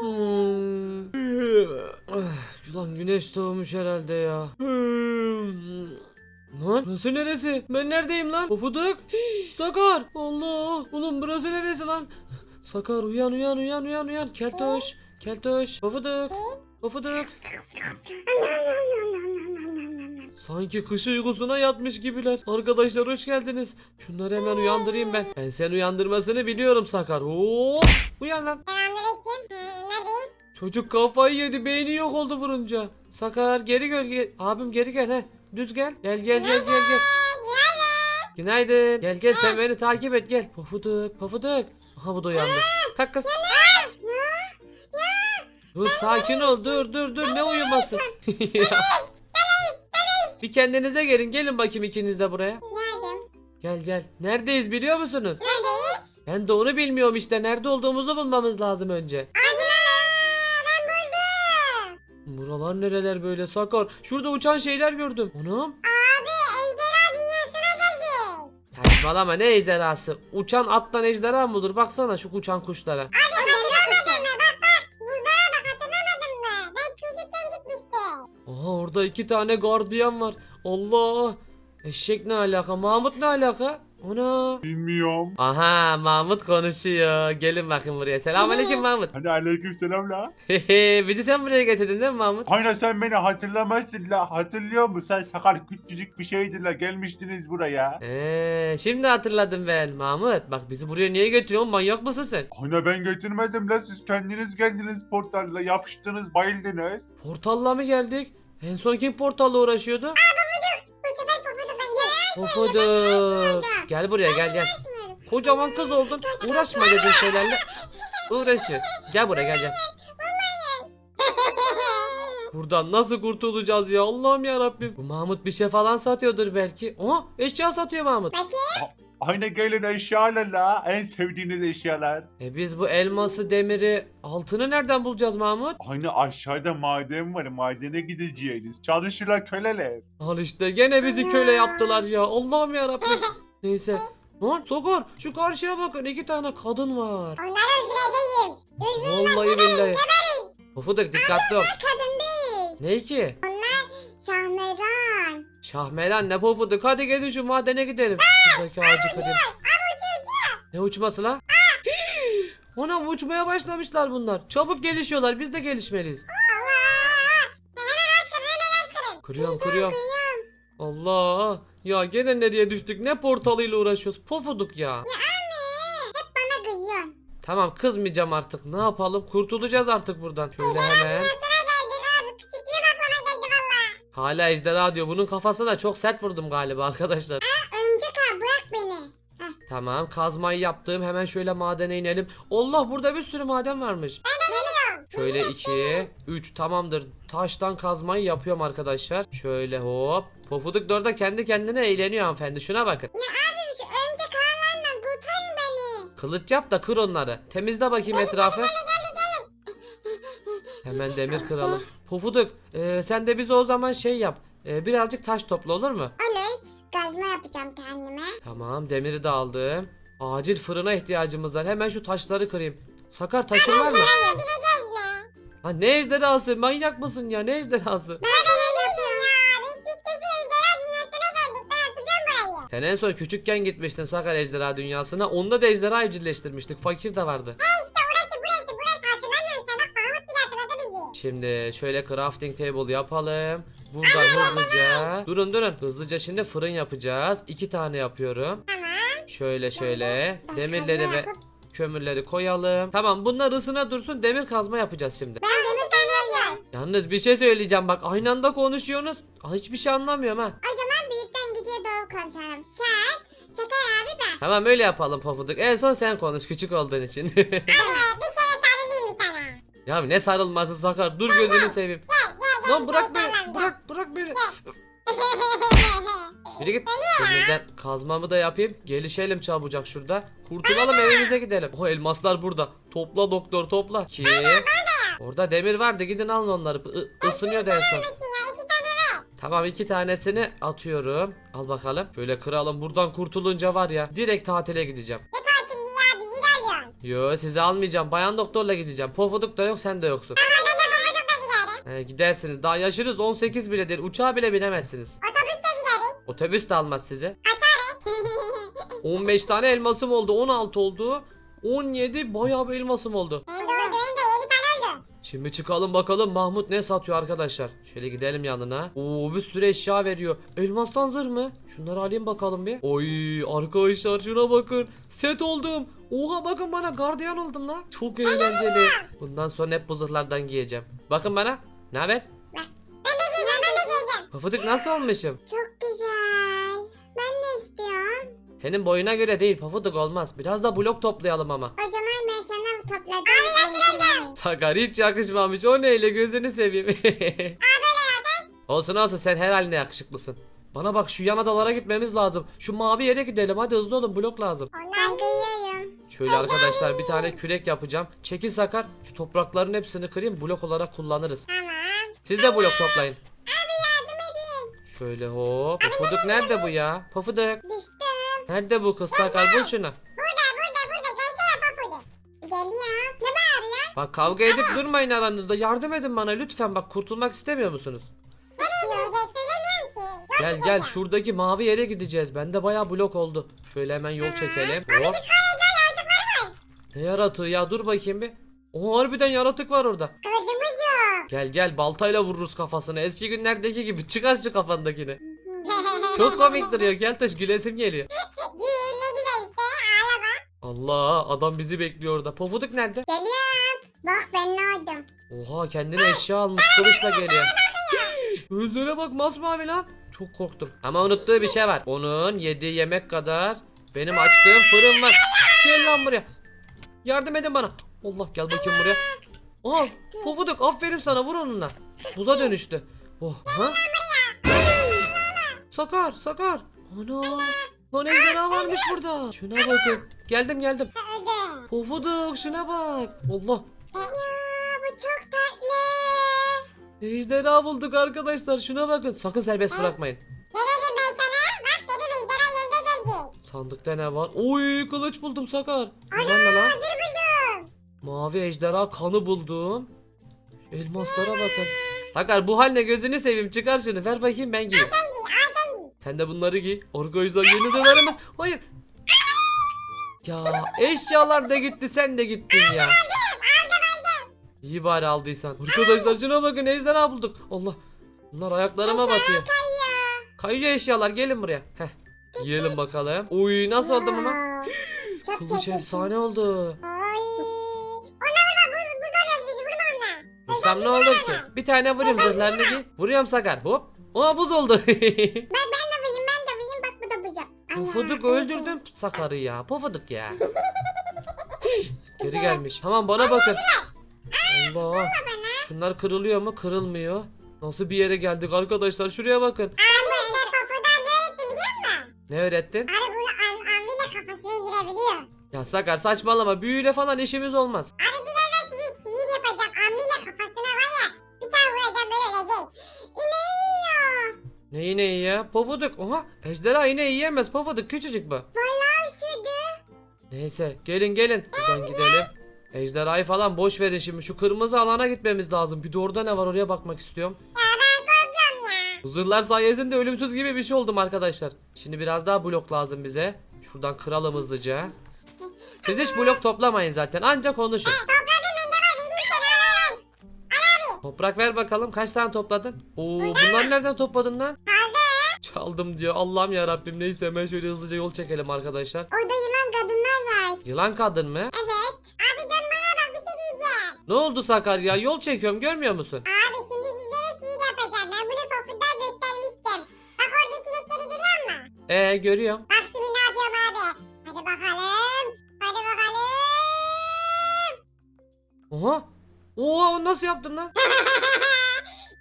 Hmm. Ulan güneş doğmuş herhalde ya. Hmm. Lan burası neresi? Ben neredeyim lan? Pofuduk. Sakar. Allah. Ulan burası neresi lan? Sakar uyan uyan uyan uyan uyan. Keltoş. Keltoş. Pofuduk. Pofuduk. Sanki kış uykusuna yatmış gibiler. Arkadaşlar hoş geldiniz. Şunları hemen uyandırayım ben. Ben sen uyandırmasını biliyorum Sakar. Hop. Uyan lan. Selamünaleyküm. Neredeyim? Çocuk kafayı yedi beyni yok oldu vurunca. Sakar geri gel, gel. abim geri gel he. Düz gel. Gel gel gel gel gel. Günaydın. Gel gel sen beni takip et gel. Pofuduk pofuduk. Aha bu da uyandı. Kalk kız. Dur sakin ol dur dur dur ne uyuması. Ya. Bir kendinize gelin gelin bakayım ikiniz de buraya. Geldim. Gel gel. Neredeyiz biliyor musunuz? Neredeyiz? Ben de onu bilmiyorum işte. Nerede olduğumuzu bulmamız lazım önce. Ana! Ben buldum. Buralar nereler böyle Sakar? Şurada uçan şeyler gördüm. Anam. Abi ejderha dünyasına geldik. Saçmalama ne ejderhası? Uçan attan ejderha mı olur? Baksana şu uçan kuşlara. Abi Aha orada iki tane gardiyan var. Allah. Eşek ne alaka? Mahmut ne alaka? Ana. Bilmiyorum. Aha Mahmut konuşuyor. Gelin bakın buraya. Selamünaleyküm Mahmut. Hani aleyküm selam la. Hehe, Bizi sen buraya getirdin değil mi Mahmut? Aynen sen beni hatırlamazsın la. Hatırlıyor musun? Sen sakal küçücük bir şeydin la. Gelmiştiniz buraya. Ee, şimdi hatırladım ben Mahmut. Bak bizi buraya niye getiriyorsun? Manyak mısın sen? Aynen ben götürmedim la. Siz kendiniz geldiniz portalla. Yapıştınız bayıldınız. Portalla mı geldik? En son kim portalla uğraşıyordu? Bu sefer popuduk ben. Pofuduk. Gel buraya gel gel. Kocaman kız oldun. Uğraşma dediğin şeylerle. Uğraşır. Gel buraya gel gel. Buradan nasıl kurtulacağız ya Allah'ım ya Rabbim. Bu Mahmut bir şey falan satıyordur belki. Aha eşya satıyor Mahmut. Peki. Aynen gelin eşyalar la. En sevdiğiniz eşyalar. E biz bu elması, demiri, altını nereden bulacağız Mahmut? Aynı aşağıda maden var. Madene gideceğiniz. Çalışırlar köleler. Al işte gene bizi köle yaptılar ya. Allah'ım ya Rabbim. Neyse. Lan Sokor şu karşıya bakın iki tane kadın var. Onları öldüreceğim. Öldürün Vallahi billahi. Pofuduk dikkatli ol. kadın. Ne ki? Şahmeran. Şahmeran ne pofuduk hadi gelin şu madene gidelim. Şuradaki ağacı. Ne uçması la? Anam uçmaya başlamışlar bunlar. Çabuk gelişiyorlar biz de gelişmeliyiz. Kırıyorum kırıyorum. Allah. Ya gene nereye düştük ne portalıyla uğraşıyoruz pofuduk ya. Anne. Hep bana kızıyorsun. Tamam kızmayacağım artık ne yapalım kurtulacağız artık buradan. Şöyle hemen. Hala ejderha diyor bunun kafasına çok sert vurdum galiba arkadaşlar. Örümcek abi bırak beni. Tamam kazmayı yaptım hemen şöyle madene inelim. Allah burada bir sürü maden varmış. Şöyle 2, 3 tamamdır. Taştan kazmayı yapıyorum arkadaşlar. Şöyle hop. Pofuduk da orada kendi kendine eğleniyor hanımefendi. Şuna bakın. Ne abi örümcek ağlarından kurtarın beni. Kılıç yap da kır onları. Temizle bakayım etrafı. Hemen demir kıralım. Pofuduk e, sen de bize o zaman şey yap. E, birazcık taş topla olur mu? Oley. Gazma yapacağım kendime. Tamam demiri de aldım. Acil fırına ihtiyacımız var. Hemen şu taşları kırayım. Sakar taşın var mı? Hayır bineceğiz mi? Ha ne ejderhası? Manyak mısın ya? Ne ejderhası? Ben bilmiyorum ya. Biz biz kızı ejderha dünyasına geldik. Ben hatırlıyorum burayı. Sen en son küçükken gitmiştin Sakar ejderha dünyasına. Onda da ejderha evcilleştirmiştik. Fakir de vardı. İşte Şimdi şöyle crafting table yapalım. Buradan hızlıca. Durun durun. Hızlıca şimdi fırın yapacağız. İki tane yapıyorum. Şöyle şöyle. Demirleri ve kömürleri koyalım. Tamam bunlar ısına dursun. Demir kazma yapacağız şimdi. Ben deniz tanıyorum. Yalnız bir şey söyleyeceğim bak aynı anda konuşuyorsunuz. Hiçbir şey anlamıyorum ha. O zaman büyükten küçüğe doğru konuşalım. Sen, Şakay abi ben. Tamam öyle yapalım Pofuduk. En son sen konuş küçük olduğun için. Abi bir ya ne sarılması Sakar. Dur gözünü seveyim. Lan bırak şey beni. Bırak bırak beni. Yürü git. Demirden kazmamı da yapayım. Gelişelim çabucak şurada. Kurtulalım evimize gidelim. O elmaslar burada. Topla doktor topla. Ki. Orada demir vardı gidin alın onları. I- ısınıyor da en son. Tamam iki tanesini atıyorum. Al bakalım. Şöyle kıralım. Buradan kurtulunca var ya direkt tatile gideceğim. Ne tatili ya bizi de alıyorsun. Yo sizi almayacağım. Bayan doktorla gideceğim. Pofuduk da yok sen de yoksun. Ama ben de giderim. He, gidersiniz. Daha yaşınız 18 bile değil. Uçağa bile binemezsiniz. Otobüste gideriz. Otobüs de almaz sizi. Kaçarız. 15 tane elmasım oldu. 16 oldu. 17 bayağı bir elmasım oldu. Benim de oldu benim de 7 tane oldu. Şimdi çıkalım bakalım Mahmut ne satıyor arkadaşlar. Şöyle gidelim yanına. Oo bir sürü eşya veriyor. Elmastan zırh mı? Şunları alayım bakalım bir. Oy arkadaşlar şuna bakın. Set oldum. Oha bakın bana gardiyan oldum lan. Çok eğlenceli. Bundan sonra hep bu zırhlardan giyeceğim. Bakın bana. Ne haber? Ben de giyeceğim ben de giyeceğim. Pafuduk nasıl olmuşum? Çok güzel. Ben de istiyorum. Senin boyuna göre değil Pafuduk olmaz. Biraz da blok toplayalım ama. O zaman ben sana topladım. Abi yatırıldım. Sakar hiç yakışmamış. O neyle gözünü seveyim. olsun olsun sen her haline yakışıklısın. Bana bak şu yan adalara gitmemiz lazım. Şu mavi yere gidelim hadi hızlı olun blok lazım. Şöyle arkadaşlar bir tane kürek yapacağım. Çekil Sakar şu toprakların hepsini kırayım blok olarak kullanırız. Tamam. Siz de blok toplayın. Abi yardım edin. Şöyle hop. Pafuduk nerede bu ya? Pafuduk. Düştüm. Nerede bu kız Sakar bul şunu. Burada burada burada. Gelsene papudu. Geliyor. Ne bağırıyor? Bak kavga edip durmayın aranızda. Yardım edin bana lütfen bak kurtulmak istemiyor musunuz? Gel gel şuradaki mavi yere gideceğiz. Bende bayağı blok oldu. Şöyle hemen yol çekelim. Hop. Ne yaratığı ya dur bakayım bir. O harbiden yaratık var orada. Kılıcımız yok. Gel gel baltayla vururuz kafasına. Eski günlerdeki gibi çıkar şu kafandakini. Çok komik duruyor. Gel taş gülesim geliyor. Ne güzel işte. Allah adam bizi bekliyor orada. Pofuduk nerede? Geliyorum. Bak ben ne oldum. Oha kendine eşya almış kılıçla geliyor. Gözlere bak masmavi lan. Çok korktum. Ama unuttuğu bir şey var. Onun yediği yemek kadar benim açtığım fırın var. Gel lan buraya. Yardım edin bana. Allah gel bakayım buraya. Aa Pofuduk aferin sana vur onunla. Buza dönüştü. Oh ha? Sakar sakar. Ana. Lan ejderha varmış burada. Şuna bakın. Geldim geldim. Pofuduk şuna bak. Allah. Bu çok tatlı. Ejderha bulduk arkadaşlar. Şuna bakın. Sakın serbest bırakmayın. Sandıkta ne var? Oy kılıç buldum Sakar. Bunlar ne lan? Buldum. Mavi ejderha kanı buldum. Şu elmaslara bakın. Sakar bu haline gözünü seveyim. Çıkar şunu. Ver bakayım ben giyeyim. Sen giy al sen giy. Sen de bunları giy. Arkadaşlar yeni dönemez. Hayır. Ya eşyalar da gitti sen de gittin ya. İyi bari aldıysan. Arkadaşlar şuna bakın ejderha bulduk. Allah. Bunlar ayaklarıma batıyor. Kayıyor eşyalar gelin buraya. Heh. Yiyelim bakalım. Uy nasıl oldum ama? Çok Kılıç efsane oldu. Oy. Onlar vurma buz buz oluyor bizi vurma ne olur ki? Bir tane vurayım zırhlarını giy. Vuruyorum Sakar. Hop. Aa buz oldu. Ben ben de vurayım ben de vurayım bak bu da bıcak. Pofuduk öldürdüm Sakar'ı ya. Pofuduk ya. Geri gelmiş. Tamam bana bakın. Allah. Şunlar kırılıyor mu? Kırılmıyor. Nasıl bir yere geldik arkadaşlar? Şuraya bakın. Abi Ne öğrettin? Abi bunu am kafasını indirebiliyor. Ya Sakar saçmalama. Büyüyle falan işimiz olmaz. Abi birazdan size sihir yapacağım. Ammiyle kafasına var ya. Bir tane vuracağım böyle ölecek. İneği yiyor. Ne yine iyi ya? Pofuduk. Oha. Ejderha yine yiyemez. Pofuduk küçücük bu. Vallahi üşüdü. Neyse gelin gelin. Buradan gidelim. Ejderhayı falan boş verin şimdi. Şu kırmızı alana gitmemiz lazım. Bir de orada ne var oraya bakmak istiyorum. Bu zırhlar sayesinde ölümsüz gibi bir şey oldum arkadaşlar. Şimdi biraz daha blok lazım bize. Şuradan kıralım hızlıca. Siz hiç blok toplamayın zaten. Ancak konuşun. Toprak ver bakalım. Kaç tane topladın? Oo bunları nereden topladın lan? Aldım. Çaldım diyor. Allah'ım ya Rabbim neyse hemen şöyle hızlıca yol çekelim arkadaşlar. Orada yılan kadınlar var. Yılan kadın mı? Evet. Abi dön bana bak bir şey diyeceğim. Ne oldu Sakar ya? Yol çekiyorum görmüyor musun? Abi Ee görüyorum. Bak şimdi ne yapıyorum abi. Hadi bakalım. Hadi bakalım. Oha. Oha nasıl yaptın lan?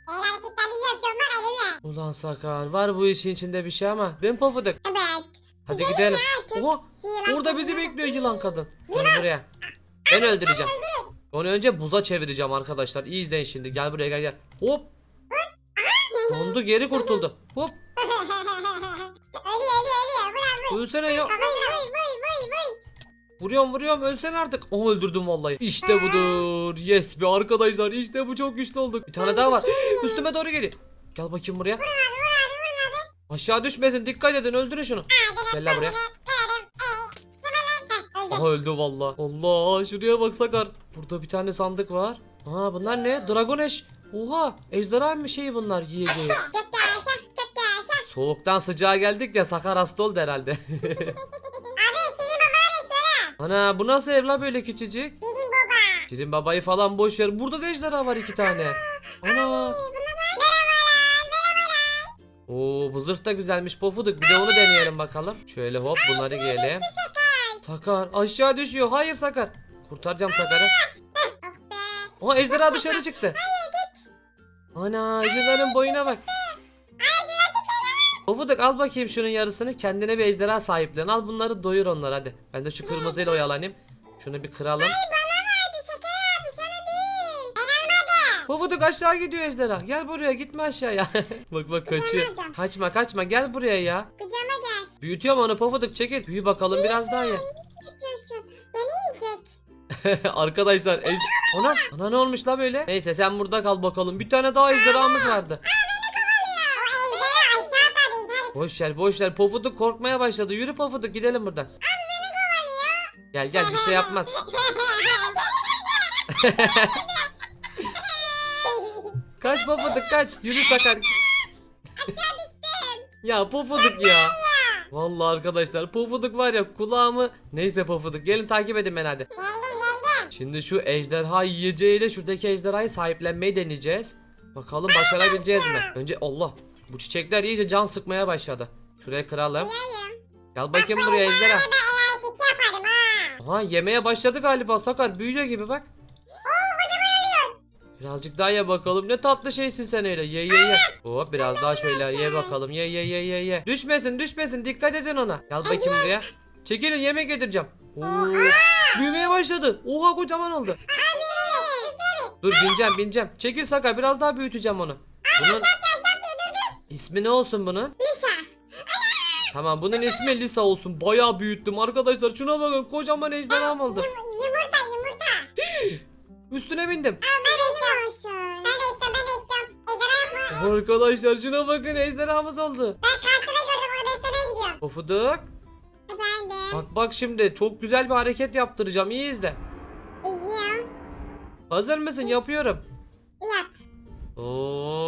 El hareketlerinizi yapıyorum bak elimle. Ulan Sakar var bu işin içinde bir şey ama. Ben pofuduk. Evet. Hadi gidelim. Artık Oha sihir orada bizi bekliyor yılan kadın. Gel buraya. Ben öldüreceğim. Onu önce buza çevireceğim arkadaşlar. İyi izleyin şimdi. Gel buraya gel gel. Hop. Dondu geri kurtuldu. Hop ölsene ya. Vay vay vay vay vay. Vuruyorum vuruyorum ölsene artık. Aha öldürdüm vallahi. İşte budur. Yes be arkadaşlar işte bu çok güçlü olduk. Bir tane daha var. Üstüme doğru geliyor. Gel bakayım buraya. Aşağı düşmesin dikkat edin öldürün şunu. Gel lan buraya. Öldüm. Aha öldü valla. Allah şuraya bak Sakar. Burada bir tane sandık var. Aa bunlar ne? Dragon Ash. Oha ejderha mı şey bunlar yiyeceği. Çok yaşa çok yaşa. Soğuktan sıcağa geldik ya Sakar hasta oldu herhalde. Abi Şirin baba ne şöyle? Ana bu nasıl ev la böyle küçücük? Şirin baba. Şirin babayı falan boş ver. Burada da ejderha var iki tane. Ana. Merhabalar merhabalar. Oo bu zırh da güzelmiş pofuduk. Bir de onu deneyelim bakalım. Şöyle hop bunları giyelim. Sakar aşağı düşüyor. Hayır Sakar. Kurtaracağım Sakar'ı. Oh be. Aha ejderha dışarı çıktı. Ana ejderhanın boyuna bak. Pofuduk al bakayım şunun yarısını kendine bir ejderha sahiplen. Al bunları doyur onları hadi. Ben de şu kırmızıyla oyalanayım. Şunu bir kıralım. Bana verdi şaka abi sana değil. Ben almadım. Pofuduk aşağı gidiyor ejderha. Gel buraya gitme aşağıya. bak bak kaçıyor. Alacağım. Kaçma kaçma gel buraya ya. Kucağıma gel. Büyütüyorum onu Pofuduk çekil. Büyü bakalım biraz daha diyorsun? Beni yiyecek. Arkadaşlar ej... Ana, ana ne olmuş la böyle? Neyse sen burada kal bakalım. Bir tane daha ejderhamız vardı. Boş ver boş ver. Pofuduk korkmaya başladı. Yürü Pofuduk gidelim buradan. Abi beni kovalıyor. Gel gel bir şey yapmaz. Kaç Pofuduk kaç. Yürü Sakar. ya Pofuduk ya. Vallahi arkadaşlar Pofuduk var ya kulağımı. Neyse Pofuduk gelin takip edin beni hadi. Şimdi şu ejderha yiyeceğiyle şuradaki ejderhayı sahiplenmeyi deneyeceğiz. Bakalım başarabileceğiz mi? Önce Allah. Bu çiçekler iyice can sıkmaya başladı. Şuraya kıralım. Gel bakayım buraya ejderha. Aha yemeye başladı galiba Sakar. Büyüyor gibi bak. Birazcık daha ye bakalım. Ne tatlı şeysin sen öyle. Ye ye ye. Hop biraz daha şöyle ye bakalım. Ye ye ye ye ye. Düşmesin düşmesin. Dikkat edin ona. Gel bakayım buraya. Çekilin yemek yedireceğim. Oo, büyümeye başladı. Oha kocaman oldu. Dur bineceğim bineceğim. Çekil Sakar biraz daha büyüteceğim onu. Bunun ismi ne olsun bunun? Lisa. Tamam bunun ismi Lisa olsun. Bayağı büyüttüm arkadaşlar. Şuna bakın kocaman ejderham oldu. Yumurta yumurta. Üstüne bindim. Ben de istiyorum. Ben de istiyorum ben de istiyorum. Ejderha yapma. Arkadaşlar şuna bakın ejderhamız oldu. Ben karşıda gördüm orada beslemeye gidiyorum. Pofuduk. Efendim. Bak bak şimdi çok güzel bir hareket yaptıracağım. İyi izle. İzliyorum. Hazır mısın? Yapıyorum. Yap. Oo.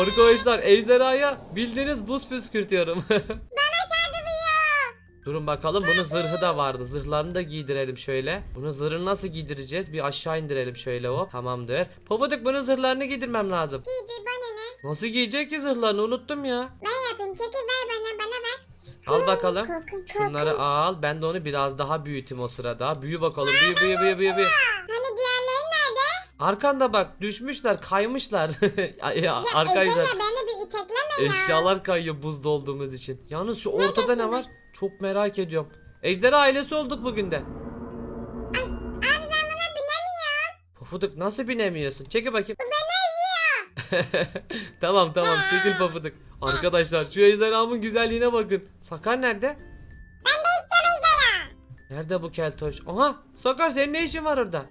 Arkadaşlar ejderhaya bildiğiniz buz püskürtüyorum. Durun bakalım bunun zırhı da vardı. Zırhlarını da giydirelim şöyle. Bunun zırhını nasıl giydireceğiz? Bir aşağı indirelim şöyle o. Tamamdır. Pofuduk bunun zırhlarını giydirmem lazım. Giydir bana ne? Nasıl giyecek ki zırhlarını unuttum ya. Ben yapayım. Çekil ver bana bana ver. Al bakalım. Korkunç Şunları korkunç. al. Ben de onu biraz daha büyüteyim o sırada. Büyü bakalım. Büyü büyü büyü büyü büyü. Arkanda bak düşmüşler kaymışlar. Ay, ya, Ya Arkadaşlar Ejderha beni bir itekleme ya. eşyalar kayıyor buzda olduğumuz için. Yalnız şu ortada ne Neredesin? var? Çok merak ediyorum. Ejderha ailesi olduk bugün de. Abi ben buna binemiyorum. Pofuduk nasıl binemiyorsun? Çekil bakayım. Beni eziyor. tamam tamam çekil pofuduk. Arkadaşlar şu ejderhamın güzelliğine bakın. Sakar nerede? Ben de istiyorum ejderha. Nerede bu keltoş? Aha Sakar senin ne işin var orada?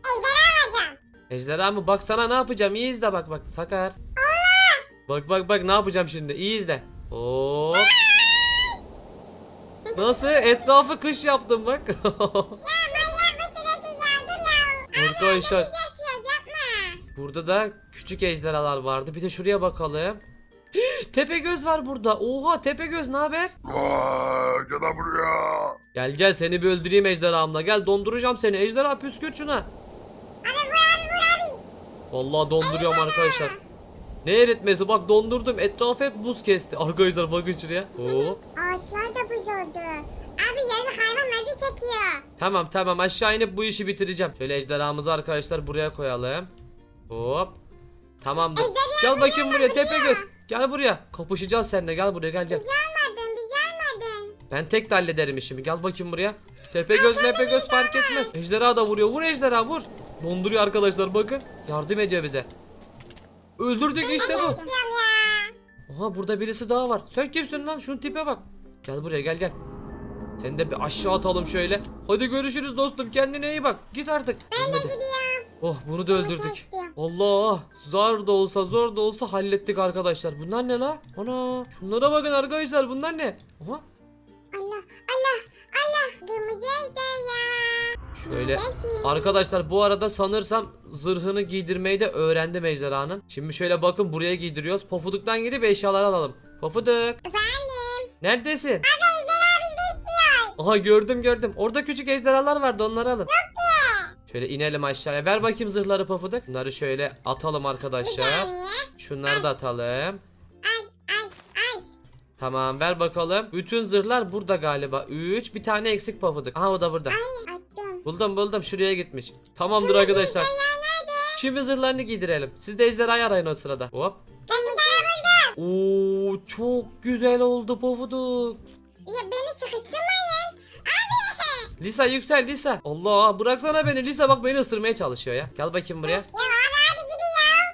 Ejderha mı? Bak sana ne yapacağım. İyi izle bak bak. Sakar. Bak bak bak ne yapacağım şimdi. İyi izle. Hop. Nasıl? Etrafı kış yaptım bak. Arkadaşlar yapma. burada da küçük ejderhalar vardı. Bir de şuraya bakalım. Tepegöz var burada. Oha Tepegöz ne haber? Gel buraya. Gel gel seni bir öldüreyim ejderhamla. Gel donduracağım seni. Ejderha püskürt şuna. Abi vur abi vur abi. Vallahi donduruyorum arkadaşlar. Ne eritmesi bak dondurdum. Etrafı hep buz kesti. Arkadaşlar bakın şuraya. Hop. Ağaçlar da buz oldu. Abi yazık hayvan acı çekiyor. Tamam tamam aşağı inip bu işi bitireceğim. Şöyle ejderhamızı arkadaşlar buraya koyalım. Hop. Tamamdır. Ejderha Gel bakayım buraya Tepegöz. Gel buraya. Kapışacağız seninle. Gel buraya gel gel. Almadın. Ben tek de hallederim işimi. Gel bakayım buraya. Tepegöz mepegöz fark etmez. Ejderha da vuruyor. Vur ejderha vur. Donduruyor arkadaşlar bakın. Yardım ediyor bize. Öldürdük işte bu. Aha burada birisi daha var. Sen kimsin lan? Şunun tipe bak. Gel buraya gel gel. Seni de bir aşağı atalım şöyle. Hadi görüşürüz dostum. Kendine iyi bak. Git artık. Ben de gidiyorum. Oh bunu da öldürdük. Allah zar da olsa zor da olsa hallettik arkadaşlar. Bunlar ne la? Ana şunlara bakın arkadaşlar bunlar ne? Aha Allah Allah Allah. Kırmızı ejderha. şöyle. Arkadaşlar bu arada sanırsam zırhını giydirmeyi de öğrendim ejderhanın. Şimdi şöyle bakın buraya giydiriyoruz. Pofuduktan gidip eşyalar alalım. Pofuduk Efendim. neredesin? Ejderha bizi istiyor. Aha gördüm gördüm. Orada küçük ejderhalar vardı onları alın. Şöyle inelim aşağıya. Ver bakayım zırhları Pofuduk. Bunları şöyle atalım arkadaşlar. Şunları da atalım. Ay. Tamam ver bakalım. Bütün zırhlar burada galiba. 3 bir tane eksik Pofuduk. Aha o da burada. Attım. Buldum buldum şuraya gitmiş. Tamamdır arkadaşlar. Şimdi zırhlarını giydirelim. Siz de ejderhayı arayın o sırada. Hop. Ben tane buldum. Oo çok güzel oldu Pofuduk. Ya beni sıkıştırmayın. Abi. Lisa yüksel Lisa. Allah bıraksana beni Lisa bak beni ısırmaya çalışıyor ya. Gel bakayım buraya. Ya.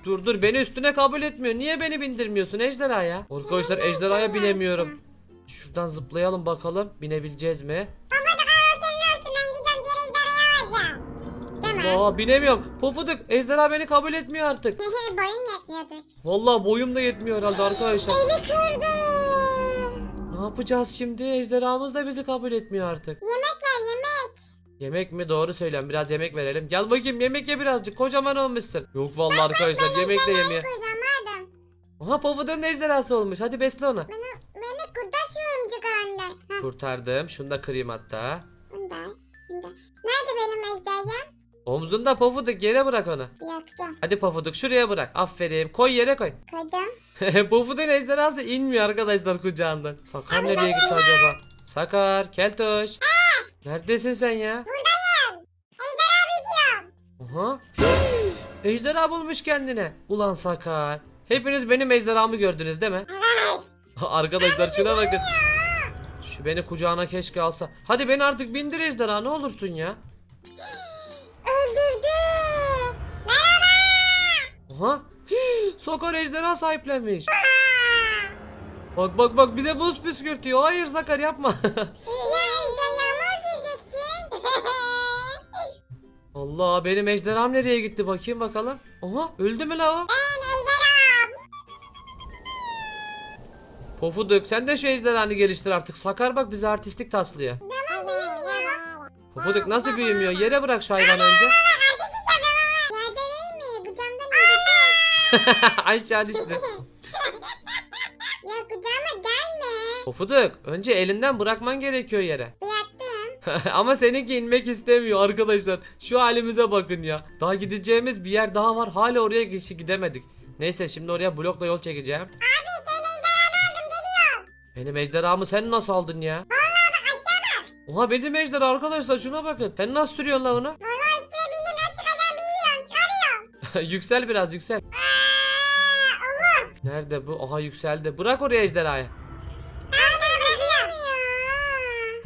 Dur dur beni üstüne kabul etmiyor. Niye beni bindirmiyorsun ejderhaya? Arkadaşlar ejderhaya binemiyorum. Şuradan zıplayalım bakalım. Binebileceğiz mi? Aa binemiyorum. Pofuduk ejderha beni kabul etmiyor artık. Boyun yetmiyordur. Vallahi boyum da yetmiyor herhalde arkadaşlar. Evi kırdı. Ne yapacağız şimdi? Ejderhamız da bizi kabul etmiyor artık. Yemek yemek. Mi? Doğru söylüyorum. Biraz yemek verelim. Gel bakayım yemek ye birazcık. Kocaman olmuşsun. Yok vallahi arkadaşlar yemek de yemiyor. Kırdamadım. Aha Pofuduk'un ejderhası olmuş. Hadi besle onu. Beni, beni kurtarıyorum anne. Ha, Kurtardım. Şunu da kırayım hatta. bunda. Bunda. Nerede benim ejderham? Omzunda Pofuduk yere bırak onu. Yakacağım. Hadi Pofuduk şuraya bırak. Aferin. Koy yere koy. Koydum. Pofuduk'un ejderhası inmiyor arkadaşlar kucağından. Sakar nereye gitti acaba? Sakar, Keltoş. Neredesin sen ya? Ejderha bitiyor. Aha. Ejderha bulmuş kendine. Ulan Sakar. Hepiniz benim ejderhamı gördünüz değil mi? Evet. Arkadaşlar şuna bakın. Şu beni kucağına keşke alsa. Hadi beni artık bindir ejderha ne olursun ya. Öldürdü. Merhaba. Aha. Sakar ejderha sahiplenmiş. Bak bak bak bize buz püskürtüyor. Hayır Sakar yapma. Ya ejderhamı öldüreceksin. Allah benim ejderham nereye gitti bakayım bakalım. Aha öldü mü la o? Pofuduk sen de şu ejderhanı geliştir artık. Sakar bak bize artistik taslıyor. Pofuduk nasıl büyümüyor? Yere bırak şu hayvanı önce. Aşağı düştü. Ya kucağıma gelme. Pofuduk önce elinden bırakman gerekiyor yere. Ama seninki inmek istemiyor arkadaşlar. Şu halimize bakın ya. Daha gideceğimiz bir yer daha var. Hala oraya gidemedik. Neyse şimdi oraya blokla yol çekeceğim. Abi sen ejderhamı aldım geliyorum. Benim ejderhamı sen nasıl aldın ya? Oha benim ejderha arkadaşlar şuna bakın. Sen nasıl sürüyorsun la onu? Valla üstüne bindim nasıl çıkacağım bilmiyorum. Çıkarıyorum. yüksel biraz yüksel. Aa, Allah. Nerede bu? Aha yükseldi. Bırak oraya ejderhayı. Abi bırakıyorum.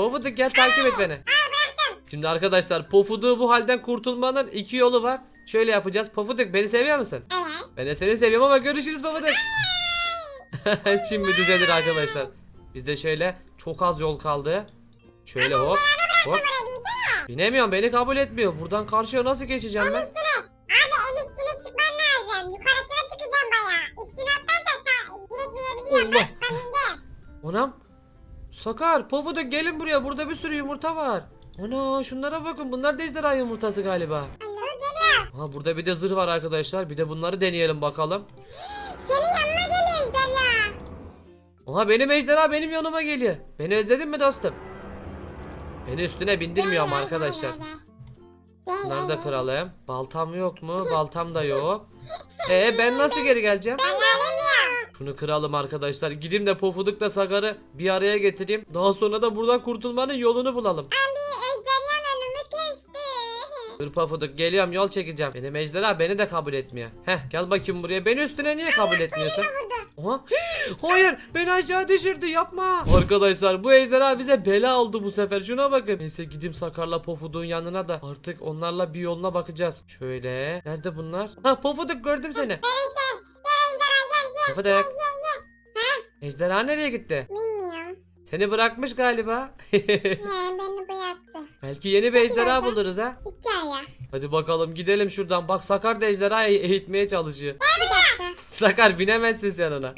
Pofuduk gel takip et beni. Şimdi arkadaşlar Pofuduk'u bu halden kurtulmanın iki yolu var. Şöyle yapacağız. Pofuduk beni seviyor musun? Evet. Ben de seni seviyorum ama görüşürüz Pofuduk. Şimdi düzelir arkadaşlar. Bizde şöyle çok az yol kaldı. Şöyle hop hop. Binemiyorum beni kabul etmiyor. Buradan karşıya nasıl geçeceğim ben? Abi en üstüne çıkman lazım. Yukarısına çıkacağım baya. Üstüne atlarsan direkt binebiliyorum. Allah. Bak ben bindim. Anam. Sakar, Pofuduk gelin buraya. Burada bir sürü yumurta var. Ana şunlara bakın. Bunlar da ejderha yumurtası galiba. Ha burada bir de zırh var arkadaşlar. Bir de bunları deneyelim bakalım. Senin yanına geliyor ejderha. Aha benim ejderha benim yanıma geliyor. Beni özledin mi dostum? Beni üstüne bindirmiyor ama arkadaşlar. Bunları da kıralım. Baltam yok mu? Baltam da yok. Ee ben nasıl geri geleceğim? Ben. Şunu kıralım arkadaşlar. Gideyim de Pofuduk'la Sakar'ı bir araya getireyim. Daha sonra da buradan kurtulmanın yolunu bulalım. Abi ejderha önümü kesti. Dur Pofuduk geliyorum yol çekeceğim. Benim ejderha beni de kabul etmiyor. Heh gel bakayım buraya. Beni üstüne niye kabul etmiyorsun? Oha. Hayır beni aşağı düşürdü yapma. Arkadaşlar bu ejderha bize bela oldu bu sefer. Şuna bakın. Neyse gideyim Sakar'la Pofuduk'un yanına da artık onlarla bir yoluna bakacağız. Şöyle. Nerede bunlar? Ha Pofuduk gördüm seni. Perişan. Pofuduk. Ejderha nereye gitti? Bilmiyorum. Seni bırakmış galiba. He beni bıraktı. Belki yeni bir ejderha buluruz ha. İki aya. Hadi bakalım gidelim şuradan. Bak Sakar da ejderhayı eğitmeye çalışıyor. Bir dakika. Sakar binemezsin sen ona.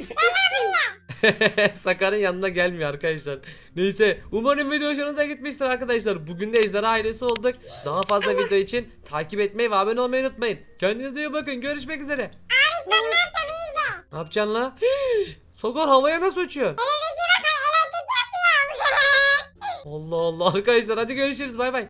Sakar'ın yanına gelmiyor arkadaşlar. Neyse umarım video hoşunuza gitmiştir arkadaşlar. Bugün de Ejderha ailesi olduk. Daha fazla video için takip etmeyi ve abone olmayı unutmayın. Kendinize iyi bakın. Görüşmek üzere. Ne de. Ne yapacaksın la? Sakar havaya nasıl uçuyor? Allah Allah arkadaşlar hadi görüşürüz bay bay.